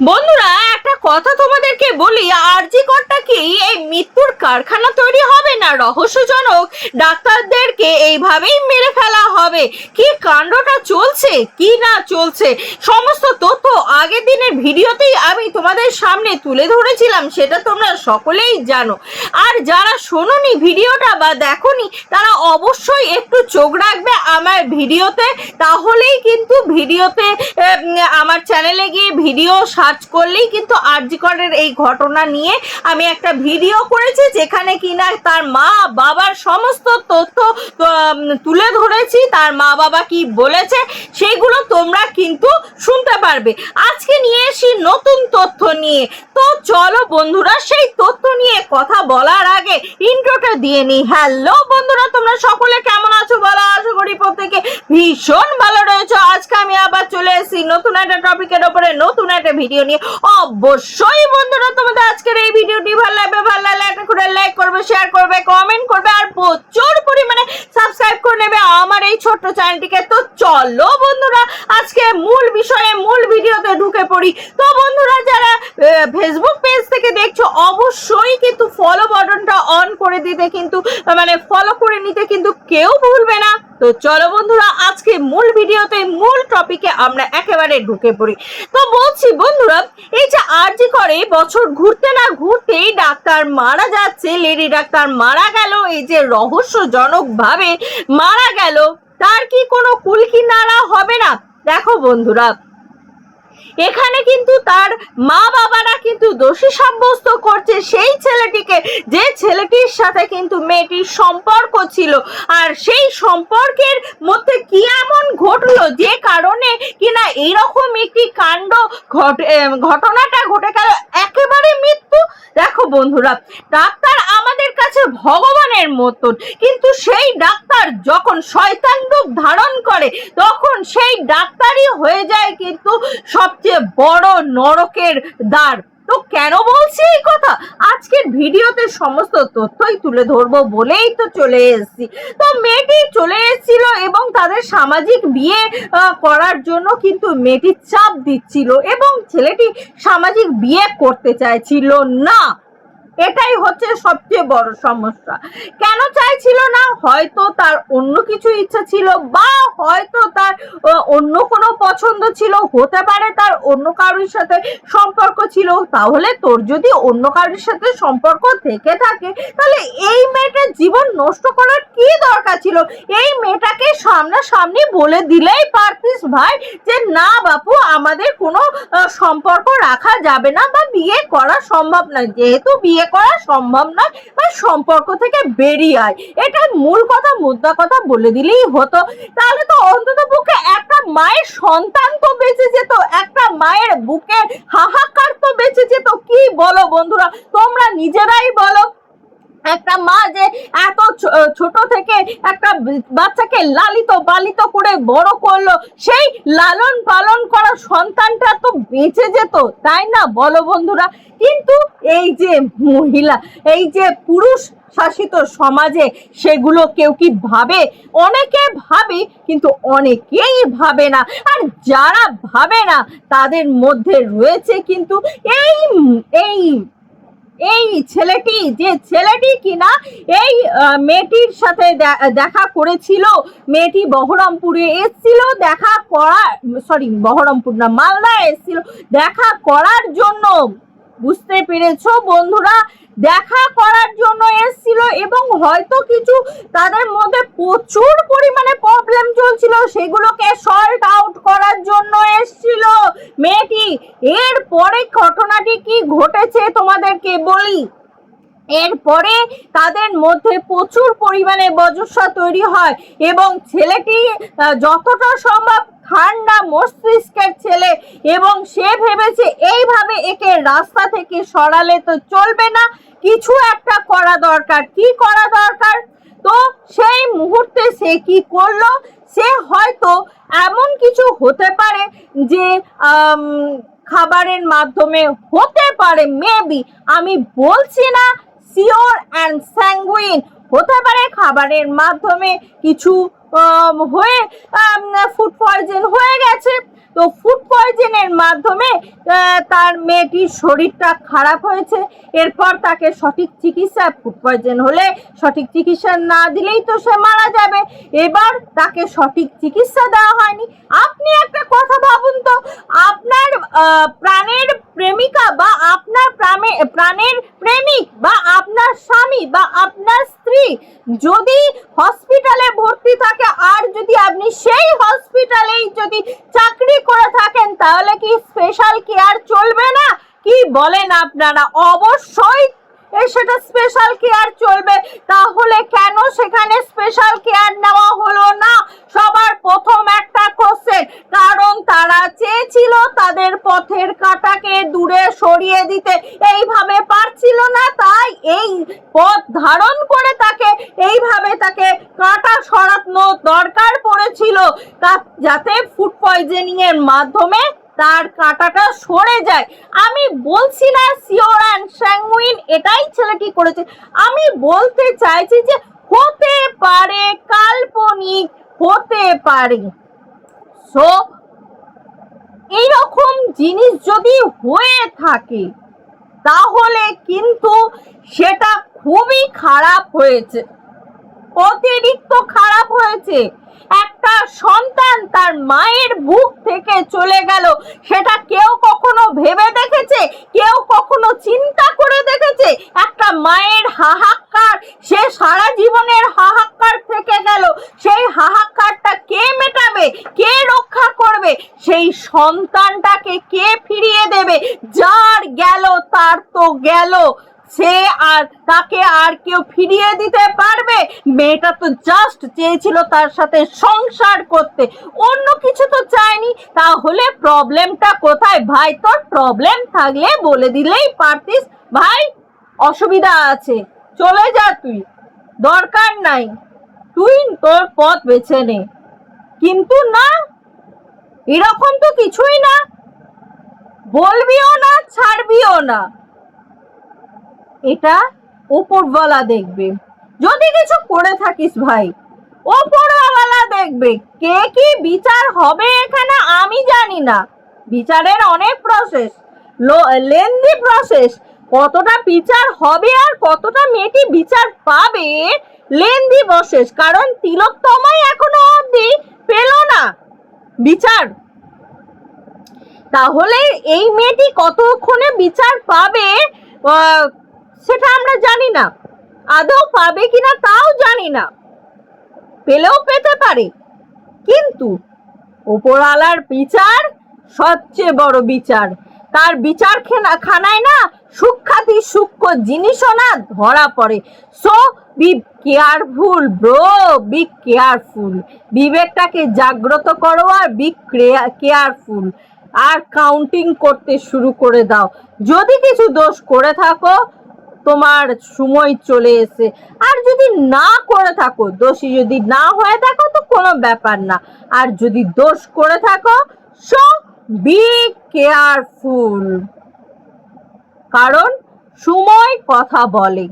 বন্ধুরা একটা কথা তোমাদেরকে বলি, আরজি করটা কি? এই মৃত্যুর কারখানা তৈরি হবে না? রহস্যজনক। ডাক্তারদেরকে এইভাবেই মেরে ফেলা হবে। কি কাণ্ডটা চলছে? কি না চলছে? সমস্ত তথ্য আগের দিনের ভিডিওতেই আমি তোমাদের সামনে তুলে ধরেছিলাম, সেটা তোমরা সকলেই জানো। আর যারা শোনোনি ভিডিওটা বা দেখোনি, তারা অবশ্যই একটু চোখ রাখবে আমার ভিডিওতে। তাহলেই কিন্তু ভিডিওতে আমার চ্যানেলে গিয়ে ভিডিও সার্চ করলেই কিন্তু আরজিকরের এই ঘটনা নিয়ে আমি একটা ভিডিও করেছি যেখানে কিনা তার মা বাবার সমস্ত তথ্য তুলে ধরেছি। তার মা বাবা কি বলেছে সেগুলো তোমরা কিন্তু শুনতে পারবে। আজকে নিয়ে এসি নতুন তথ্য নিয়ে। তো চলো বন্ধুরা, সেই তথ্য নিয়ে কথা বলার আগে ইন্ট্রোটা দিয়ে নিই। হ্যালো বন্ধুরা, তোমরা সকলে কেমন আছো? বলো আশা করি প্রত্যেকে ভীষণ ভালো রয়েছে। আজকে আমি আবার চলে এসেছি নতুন একটা টপিকের ওপরে, নতুন একটা ভিডিও নিয়ে। অবশ্যই বন্ধুরা তোমাদের আজকের এই ভিডিওটি ভালো লাগবে ভালো লাগলে একটা করে করবে শেয়ার করবে কমেন্ট করবে আর প্রচুর পরিমাণে সাবস্ক্রাইব করে নেবে আমার এই ছোট্ট চ্যানেলটিকে তো চলো বন্ধুরা, আজকে মূল বিষয়ে, মূল ভিডিওতে ঢুকে পড়ি। তো বন্ধুরা, যারা ফেসবুক পেজ থেকে দেখছ, অবশ্যই কিন্তু ফলো বাটনটা অন করে দিতে কিন্তু মানে ফলো করে নিতে কিন্তু কেউ ভুলবে না। তো চলো বন্ধুরা, আজকে মূল ভিডিওতে, মূল টপিকে আমরা একেবারে ঢুকে পড়ি। তো বলছি বন্ধুরা, এই যে আরজি করে, বছর ঘুরতে না ঘুরতেই ডাক্তার মারা যাচ্ছে লেডি ডাক্তার মারা গেল, এই যে রহস্যজনক ভাবে মারা গেল, তার কি কোনো কুলকি কুলকিনারা হবে না? দেখো বন্ধুরা এখানে কিন্তু তার মা বাবারা কিন্তু দোষী সাব্যস্ত করছে সেই ছেলেটিকে। যে ছেলেটির সাথে কিন্তু মেয়েটির সম্পর্ক ছিল। আর সেই সম্পর্কের মধ্যে কি এমন ঘটলো? যে কারণে কিনা এইরকম একটি কাণ্ড ঘটনাটা ঘটে গেল। একেবারে মৃত্যু। দেখো বন্ধুরা, ডাক্তার আমাদের কাছে ভগবানের মতন। কিন্তু সেই ডাক্তার যখন শয়তান রূপ ধারণ করে, তখন সেই ডাক্তারই হয়ে যায় কিন্তু সবচেয়ে বড় নরকের দ্বার। তো কেন বলছি এই কথা? আজকের ভিডিওতে সমস্ত তথ্যই তুলে ধরবো বলেই তো চলে এসেছি। তো মেয়েটি চলে এসেছিল এবং তাদের সামাজিক বিয়ে করার জন্য কিন্তু মেয়েটি চাপ দিচ্ছিল এবং ছেলেটি সামাজিক বিয়ে করতে চাইছিল না। এটাই হচ্ছে সবচেয়ে বড় সমস্যা। কেন চাইছিল না? হয়তো তার অন্য কিছু ইচ্ছা ছিল বা হয়তো তার অন্য কোনো পছন্দ ছিল, হতে পারে তার অন্য কারোর সাথে সম্পর্ক ছিল, তাহলে তোর যদি অন্য কারোর সাথে সম্পর্ক থেকে থাকে, তাহলে এই মেয়েটার জীবন নষ্ট করার কি দরকার ছিল? এই মেয়েটাকে সামনাসামনি বলে দিলেই পারতিস ভাই যে, না বাপু, আমাদের কোনো সম্পর্ক রাখা যাবে না বা বিয়ে করা সম্ভব নয়। যেহেতু বিয়ে করা সম্ভব নয়, বা সম্পর্ক থেকে বেরিয়ে আয়। এটা মূল কথা, মুদ্রা কথা বলে দিলেই হতো। তাহলে তো অন্তত পক্ষে একটা মায়ের সন্তান তো বেঁচে যেত, একটা মায়ের বুকে হাহাকার তো বেঁচে যেত, কি বলো বন্ধুরা? তোমরা নিজেরাই বলো। একটা মা যে এত ছোট থেকে একটা বাচ্চাকে লালিত পালিত করে বড় করল, সেই লালন পালন করা সন্তানটা তো বেঁচে যেত, তাই না বলো বন্ধুরা? কিন্তু এই যে মহিলা, এই যে পুরুষ শাসিত সমাজে সেগুলো কেউ কি ভাবে? অনেকে ভাবে, কিন্তু অনেকেই ভাবে না। আর যারা ভাবে না, তাদের মধ্যে রয়েছে কিন্তু এই এই এই ছেলেটি, যে ছেলেটি কিনা এই মেয়েটির সাথে দেখা করেছিল। মেয়েটি বহরমপুরে এসছিল দেখা করা সরি বহরমপুর না মালদা এসছিল। দেখা করার জন্য বুঝতে পেরেছ? বন্ধুরা, দেখা করার জন্য এসেছিল এবং হয়তো কিছু তাদের মধ্যে প্রচুর পরিমাণে প্রবলেম চলছিল। সেগুলোকে সল্ট আউট করার জন্য এসেছিল মেয়েটি। এর পরে ঘটনাটি কি ঘটেছে তোমাদেরকে বলি। এরপরে তাদের মধ্যে প্রচুর পরিমাণে বজস্বা তৈরি হয় এবং ছেলেটি যতটা সম্ভব ঠান্ডা মস্তিষ্কের ছেলে এবং সে ভেবেছে এইভাবে একে রাস্তা থেকে সরালে তো চলবে না। কিছু একটা করা দরকার। কি করা দরকার? তো সেই মুহূর্তে সে কি করল? সে হয়তো এমন কিছু হতে পারে যে খাবারের মাধ্যমে হতে পারে। মেবি আমি বলছি না সিওর অ্যান্ড স্যাঙ্গুইন হতে পারে খাবারের মাধ্যমে কিছু হয়ে ফুড পয়জন হয়ে গেছে। তো ফুড পয়জনের মাধ্যমে তার মেয়েটির শরীরটা খারাপ হয়েছে। এরপর তাকে সঠিক চিকিৎসা ফুড পয়জন হলে সঠিক চিকিৎসা না দিলেই তো সে মারা যাবে। এবার তাকে সঠিক চিকিৎসা দেওয়া হয়নি। আপনি একটা কথা ভাবুন তো, আপনার প্রাণের প্রেমিকা বা আপনার প্রামে- প্রাণের প্রেমিক বা আপনার স্বামী বা আপনার স্ত্রী যদি হসপিটালে ভর্তি থাকে, আর যদি আপনি সেই হসপিটালেই যদি চাকরি করে থাকেন, তাহলে কি স্পেশাল কেয়ার চলবে না? কি বলেন আপনারা? অবশ্যই সেটা স্পেশাল কেয়ার চলবে। তাহলে কেন সেখানে স্পেশাল কেয়ার নেওয়া হলো না সবার প্রথম একটা কোশ্চেন কারণ তারা চেয়েছিল তাদের পথের কাঁটাকে দূরে সরিয়ে দিতে এইভাবে পারছিল না তাই এই পথ ধারণ করে তাকে এইভাবে তাকে কাঁটা সরানো তা- যাতে ফুড পয়জনিং এর মাধ্যমে তার কাঁটাটা সরে যায়। আমি বলছি না সিওর অ্যান্ড স্যাঙ্গুইন এটাই ছেলেটি করেছে। আমি বলতে চাইছি যে হতে পারে কাল্পনিক, হতে পারে। সো এইরকম জিনিস যদি হয়ে থাকে, তাহলে কিন্তু সেটা খুবই খারাপ হয়েছে। অতিরিক্ত খারাপ হয়েছে। একটা সন্তান তার মায়ের বুক থেকে চলে গেল। সেটা কেউ কখনো ভেবে দেখেছে? কেউ কখনো চিন্তা করে দেখেছে? একটা মায়ের হাহাকার, সে সারা জীবনের হাহাকার থেকে গেল। সেই হাহাকারটা কে মেটাবে? কে রক্ষা করবে? সেই সন্তানটাকে কে ফিরিয়ে দেবে? যার গেল, তার তো গেল। সে আর তাকে আর কেউ ফিরিয়ে দিতে পারবে? মেয়েটা তো জাস্ট চেয়েছিল তার সাথে সংসার করতে। অন্য কিছু তো চায়নি। তাহলে প্রবলেমটা কোথায়? ভাই, তোর প্রবলেম থাকলে বলে দিলেই পারতিস। ভাই, অসুবিধা আছে। চলে যা তুই। দরকার নাই। তুই তোর পথ বেছে নে। কিন্তু না, এরকম তো কিছুই না। বলবিও না, ছাড়বিও না। এটা ওপরওয়ালা দেখবে। যদি কিছু করে থাকিস ভাই ওপরওয়ালা দেখবে। কে কি বিচার হবে এখানে আমি জানি না। বিচারের অনেক প্রসেস লেন্দি প্রসেস কতটা বিচার হবে আর কতটা মেয়েটি বিচার পাবে লেন্দি প্রসেস কারণ তিলোত্তমাই এখনও অবধি পেল না বিচার। তাহলে এই মেয়েটি কতক্ষণে বিচার পাবে? সেটা আমরা জানি না। আদৌ পাবে কিনা তাও জানি না। পেলেও পেতে পারে। কিন্তু ওপরওয়ালার বিচার সবচেয়ে বড় বিচার। তার বিচার খেনা খানায় না সূক্ষাতি সূক্ষ্ম জিনিসও না ধরা পড়ে। So be careful bro be careful বিবেকটাকে জাগ্রত করো আর বি কেয়ারফুল আর কাউন্টিং করতে শুরু করে দাও। যদি কিছু দোষ করে থাকো তোমার সময় চলে এসে আর যদি না করে থাকো, দোষী যদি না হয়ে থাকো, তো কোনো ব্যাপার না। আর যদি দোষ করে থাকো সো বি কেয়ারফুল কারণ সময় কথা বলে।